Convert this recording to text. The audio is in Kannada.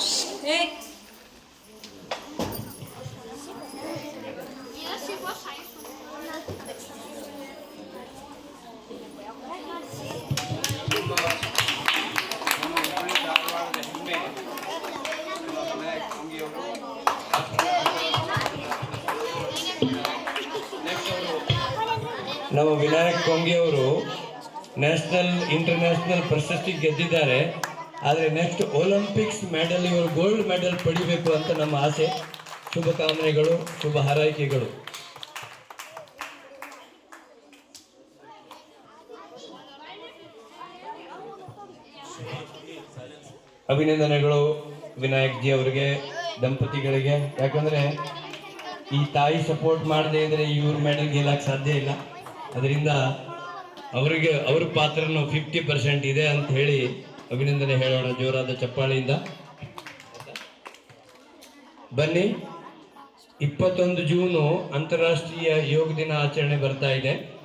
Hey. ಧಾರವಾಡದ ಹೆಮ್ಮೆ ವಿನಾಯಕ್ ಅಂಗಿಯವರು ನೆಕ್ಸ್ಟ್ ಅವರು ನಮ್ಮ ವಿನಾಯಕ್ ಕೊಂಗಿ ಅವರು ನ್ಯಾಷನಲ್ ಇಂಟರ್ನ್ಯಾಷನಲ್ ಪ್ರಶಸ್ತಿ ಗೆದ್ದಿದ್ದಾರೆ ಆದರೆ ನೆಕ್ಸ್ಟ್ ಒಲಿಂಪಿಕ್ಸ್ ಮೆಡಲ್ ಇವರು ಗೋಲ್ಡ್ ಮೆಡಲ್ ಪಡಿಬೇಕು ಅಂತ ನಮ್ಮ ಆಸೆ. ಶುಭಕಾಮನೆಗಳು ಶುಭ ಹಾರೈಕೆಗಳು. ಅಭಿನಂದನೆಗಳು ವಿನಾಯಕ್ ಜಿ ಅವರಿಗೆ, ದಂಪತಿಗಳಿಗೆ. ಯಾಕಂದ್ರೆ ಈ ತಾಯಿ ಸಪೋರ್ಟ್ ಮಾಡದೇ ಇದ್ರೆ ಇವ್ರ ಮೆಡಲ್ ಗೆಲ್ಲಕ್ಕೆ ಸಾಧ್ಯ ಇಲ್ಲ. ಅದರಿಂದ ಅವರಿಗೆ, ಅವ್ರ ಪಾತ್ರನೂ ಫಿಫ್ಟಿ ಪರ್ಸೆಂಟ್ ಇದೆ ಅಂತ ಹೇಳಿ ಅಭಿನಂದನೆ ಹೇಳೋಣ ಜೋರಾದ ಚಪ್ಪಾಳೆಯಿಂದ. ಬನ್ನಿ ಇಪ್ಪತ್ತೊಂದು ಜೂನು ಅಂತಾರಾಷ್ಟ್ರೀಯ ಯೋಗ ದಿನ ಆಚರಣೆ ಬರ್ತಾ ಇದೆ.